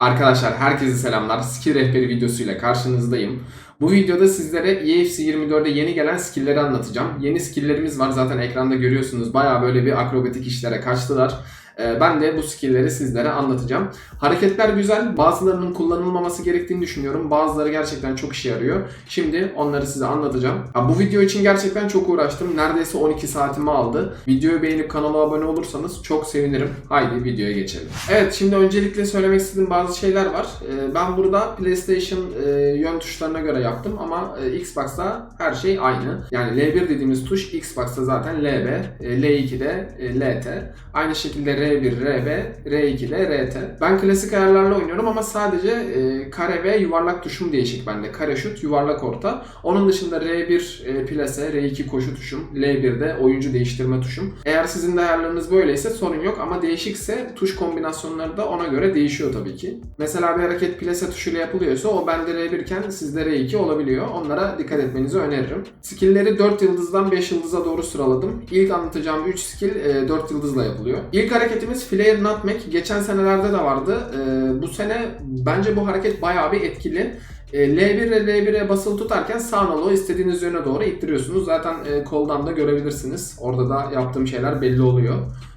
Arkadaşlar herkese selamlar. Skill rehberi videosuyla karşınızdayım. Bu videoda sizlere EFC 24'e yeni gelen skill'leri anlatacağım. Yeni skill'lerimiz var zaten ekranda görüyorsunuz. Baya böyle bir akrobatik işlere kaçtılar. Ee, Ben de bu skill'leri sizlere anlatacağım. Hareketler güzel. Bazılarının kullanılmaması gerektiğini düşünüyorum. Bazıları gerçekten çok işe yarıyor. Şimdi onları size anlatacağım. Ha, bu video için gerçekten çok uğraştım. Neredeyse 12 saatimi aldı. Videoyu beğenip kanala abone olursanız çok sevinirim. Haydi videoya geçelim. Evet şimdi öncelikle söylemek istediğim bazı şeyler var. Ee, Ben burada PlayStation e, yön tuşlarına göre yaptım ama e, Xbox'ta her şey aynı. Yani L1 dediğimiz tuş Xbox'ta zaten LB, e, L2'de e, LT. Aynı şekilde R1, RB, R2'de RT. Ben klasik ayarlarla oynuyorum ama sadece e, kare ve yuvarlak tuşum değişik bende. Kare şut, yuvarlak orta. Onun dışında R1 e, plase, R2 koşu tuşum, L1'de oyuncu değiştirme tuşum. Eğer sizin de ayarlarınız böyleyse sorun yok ama değişikse tuş kombinasyonları da ona göre değişiyor tabii ki. Mesela bir hareket plase tuşuyla yapılıyorsa o bende R1 iken sizde R2 olabiliyor. Onlara dikkat etmenizi öneririm. Skill'leri 4 yıldızdan 5 yıldıza doğru sıraladım. İlk anlatacağım 3 skill e, 4 yıldızla yapılıyor. İlk hareketimiz Flare Nutmeg. Geçen senelerde de vardı. E, bu sene bence bu hareket bayağı bir etkili. E, L1 ile L1'e basılı tutarken sağ nolu istediğiniz yöne doğru ittiriyorsunuz. Zaten e, koldan da görebilirsiniz. Orada da yaptığım şeyler belli oluyor.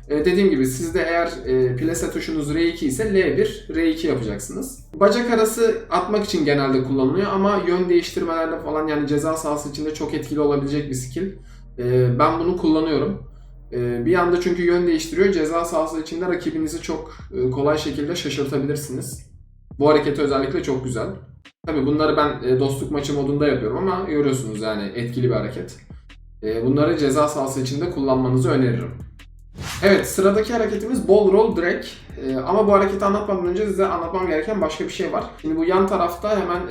E, dediğim gibi sizde eğer e, plase tuşunuz R2 ise L1, R2 yapacaksınız. Bacak arası atmak için genelde kullanılıyor ama yön değiştirmelerde falan yani ceza sahası içinde çok etkili olabilecek bir skill. E, ben bunu kullanıyorum. E, bir anda çünkü yön değiştiriyor. Ceza sahası içinde rakibinizi çok e, kolay şekilde şaşırtabilirsiniz. Bu hareketi özellikle çok güzel. Tabii bunları ben e, dostluk maçı modunda yapıyorum ama görüyorsunuz yani etkili bir hareket. E, Bunları ceza sahası içinde kullanmanızı öneririm. Evet sıradaki hareketimiz ball roll drag. Ama bu hareketi anlatmadan önce size anlatmam gereken başka bir şey var. Şimdi bu yan tarafta hemen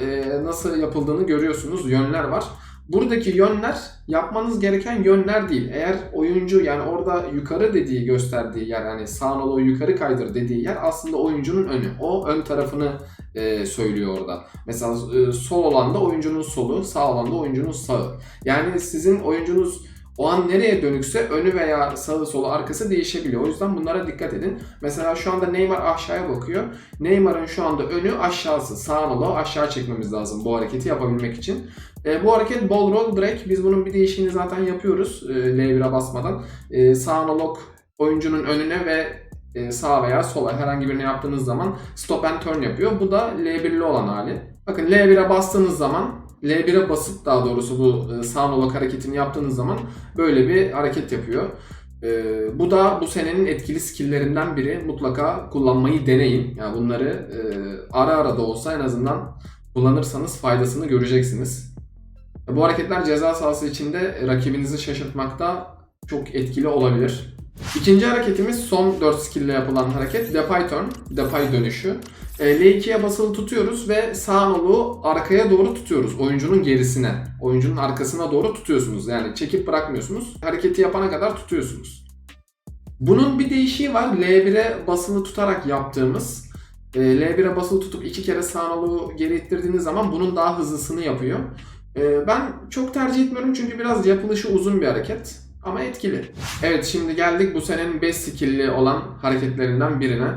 nasıl yapıldığını görüyorsunuz. Yönler var. Buradaki yönler yapmanız gereken yönler değil. Eğer oyuncu yani orada yukarı dediği gösterdiği yer yani sağ nolu yukarı kaydır dediği yer aslında oyuncunun önü. O ön tarafını e, söylüyor orada. Mesela e, sol olan da oyuncunun solu, sağ olan da oyuncunun sağı. Yani sizin oyuncunuz o an nereye dönükse önü veya sağı solu arkası değişebiliyor. O yüzden bunlara dikkat edin. Mesela şu anda Neymar aşağıya bakıyor. Neymar'ın şu anda önü aşağısı. Sağ nolu aşağı çekmemiz lazım bu hareketi yapabilmek için. E, bu hareket ball roll drag. Biz bunun bir değişiğini zaten yapıyoruz e, L1'e basmadan. E, sağ nolok oyuncunun önüne ve e, sağ veya sola herhangi birini yaptığınız zaman stop and turn yapıyor. Bu da L1'li olan hali. Bakın L1'e bastığınız zaman L1'e basıp daha doğrusu bu e, sağ nolak hareketini yaptığınız zaman böyle bir hareket yapıyor. E, bu da bu senenin etkili skill'lerinden biri. Mutlaka kullanmayı deneyin. Yani bunları e, ara ara da olsa en azından kullanırsanız faydasını göreceksiniz. Bu hareketler ceza sahası içinde rakibinizi şaşırtmakta çok etkili olabilir. İkinci hareketimiz son 4 skill ile yapılan hareket Depay Turn, Depay dönüşü. E, L2'ye basılı tutuyoruz ve sağ nolu arkaya doğru tutuyoruz oyuncunun gerisine. Oyuncunun arkasına doğru tutuyorsunuz yani çekip bırakmıyorsunuz. Hareketi yapana kadar tutuyorsunuz. Bunun bir değişiği var. L1'e basılı tutarak yaptığımız. E, L1'e basılı tutup iki kere sağ nolu geri ittirdiğiniz zaman bunun daha hızlısını yapıyor. E, Ben çok tercih etmiyorum çünkü biraz yapılışı uzun bir hareket. Ama etkili. Evet şimdi geldik bu senenin 5 skill'li olan hareketlerinden birine.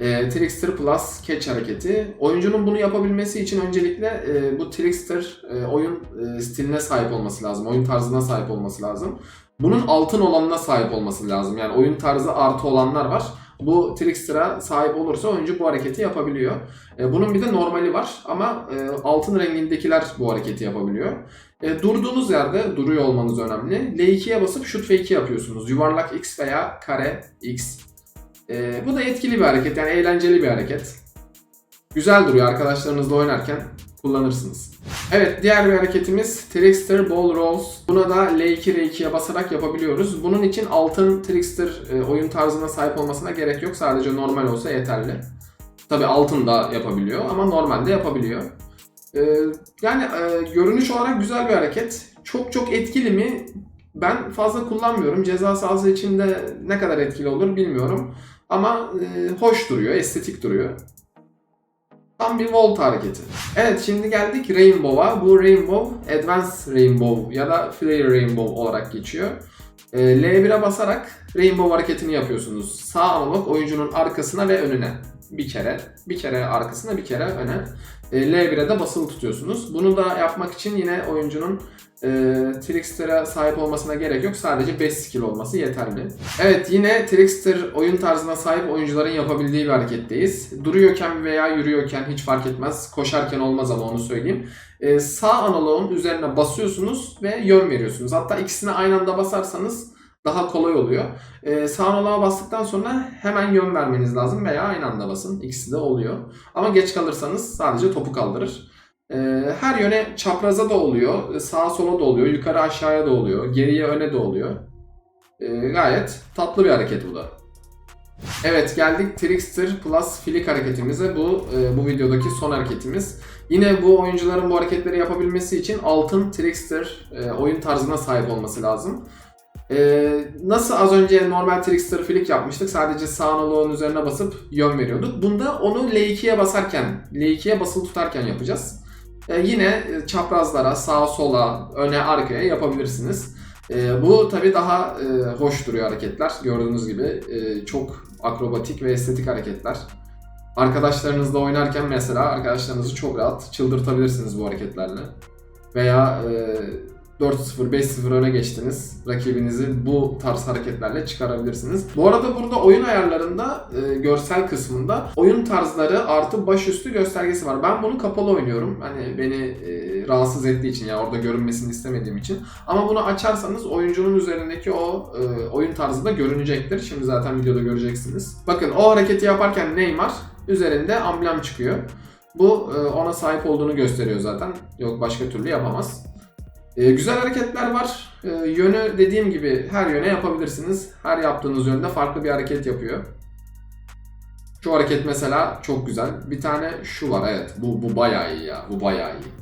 E, Trickster Plus Catch hareketi. Oyuncunun bunu yapabilmesi için öncelikle e, bu Trickster e, oyun e, stiline sahip olması lazım. Oyun tarzına sahip olması lazım. Bunun altın olanına sahip olması lazım. Yani oyun tarzı artı olanlar var. Bu Trickster'a sahip olursa oyuncu bu hareketi yapabiliyor. E, bunun bir de normali var ama e, altın rengindekiler bu hareketi yapabiliyor. E, durduğunuz yerde duruyor olmanız önemli. L2'ye basıp shoot fake yapıyorsunuz. Yuvarlak X veya kare X. E, bu da etkili bir hareket yani eğlenceli bir hareket. Güzel duruyor arkadaşlarınızla oynarken kullanırsınız. Evet diğer bir hareketimiz Trickster Ball Rolls. Buna da L2 R2'ye basarak yapabiliyoruz. Bunun için altın Trickster e, oyun tarzına sahip olmasına gerek yok. Sadece normal olsa yeterli. Tabi altın da yapabiliyor ama normalde yapabiliyor. Ee, yani e, görünüş olarak güzel bir hareket. Çok çok etkili mi? Ben fazla kullanmıyorum. Ceza sahası içinde ne kadar etkili olur bilmiyorum. Ama e, hoş duruyor, estetik duruyor. Tam bir volt hareketi. Evet şimdi geldik Rainbow'a. Bu Rainbow, Advanced Rainbow ya da Flare Rainbow olarak geçiyor. E, L1'e basarak Rainbow hareketini yapıyorsunuz. Sağ analog oyuncunun arkasına ve önüne. bir kere, bir kere arkasına bir kere öne. E, L1'e de basılı tutuyorsunuz. Bunu da yapmak için yine oyuncunun e, Trickster'a sahip olmasına gerek yok. Sadece 5 skill olması yeterli. Evet yine Trickster oyun tarzına sahip oyuncuların yapabildiği bir hareketteyiz. Duruyorken veya yürüyorken hiç fark etmez. Koşarken olmaz ama onu söyleyeyim. E, sağ analoğun üzerine basıyorsunuz ve yön veriyorsunuz. Hatta ikisini aynı anda basarsanız daha kolay oluyor. E, sağ analoğa bastıktan sonra hemen yön vermeniz lazım veya aynı anda basın. İkisi de oluyor. Ama geç kalırsanız sadece topu kaldırır. E, her yöne çapraza da oluyor, sağa sola da oluyor, yukarı aşağıya da oluyor, geriye öne de oluyor. E, gayet tatlı bir hareket bu da. Evet geldik Trickster Plus Flick hareketimize. Bu e, bu videodaki son hareketimiz. Yine bu oyuncuların bu hareketleri yapabilmesi için altın Trickster e, oyun tarzına sahip olması lazım. E, nasıl az önce normal Trickster Flick yapmıştık. Sadece sağ analoğun üzerine basıp yön veriyorduk. Bunda onu L2'ye basarken, L2'ye basılı tutarken yapacağız. E, yine çaprazlara, sağa sola, öne arkaya yapabilirsiniz. E, bu tabi daha e, hoş duruyor hareketler. Gördüğünüz gibi e, çok akrobatik ve estetik hareketler. Arkadaşlarınızla oynarken mesela arkadaşlarınızı çok rahat çıldırtabilirsiniz bu hareketlerle. Veya e, 4-0, 5-0 öne geçtiniz. Rakibinizi bu tarz hareketlerle çıkarabilirsiniz. Bu arada burada oyun ayarlarında e, görsel kısmında oyun tarzları artı başüstü göstergesi var. Ben bunu kapalı oynuyorum. Hani beni e, rahatsız ettiği için ya orada görünmesini istemediğim için. Ama bunu açarsanız oyuncunun üzerindeki o e, oyun tarzı da görünecektir. Şimdi zaten videoda göreceksiniz. Bakın o hareketi yaparken Neymar üzerinde amblem çıkıyor. Bu e, ona sahip olduğunu gösteriyor zaten. Yok başka türlü yapamaz. E, güzel hareketler var. E, yönü dediğim gibi her yöne yapabilirsiniz. Her yaptığınız yönde farklı bir hareket yapıyor. Şu hareket mesela çok güzel. Bir tane şu var evet. Bu, bu bayağı iyi ya. Bu bayağı iyi.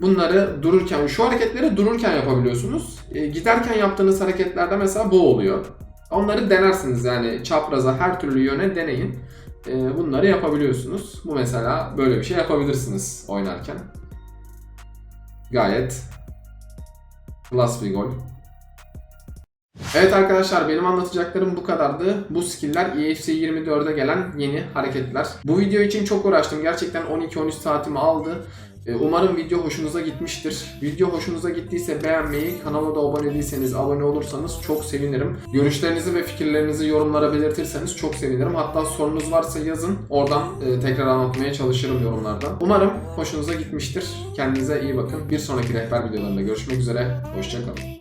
Bunları dururken, şu hareketleri dururken yapabiliyorsunuz. E, giderken yaptığınız hareketlerde mesela bu oluyor. Onları denersiniz yani çapraza her türlü yöne deneyin. E, bunları yapabiliyorsunuz. Bu mesela böyle bir şey yapabilirsiniz oynarken. Gayet plus bir gol. Evet arkadaşlar benim anlatacaklarım bu kadardı. Bu skill'ler EFC 24'e gelen yeni hareketler. Bu video için çok uğraştım. Gerçekten 12-13 saatimi aldı. Ee, Umarım video hoşunuza gitmiştir. Video hoşunuza gittiyse beğenmeyi, kanala da abone değilseniz abone olursanız çok sevinirim. Görüşlerinizi ve fikirlerinizi yorumlara belirtirseniz çok sevinirim. Hatta sorunuz varsa yazın. Oradan e, tekrar anlatmaya çalışırım yorumlardan. Umarım hoşunuza gitmiştir. Kendinize iyi bakın. Bir sonraki rehber videolarında görüşmek üzere. Hoşçakalın.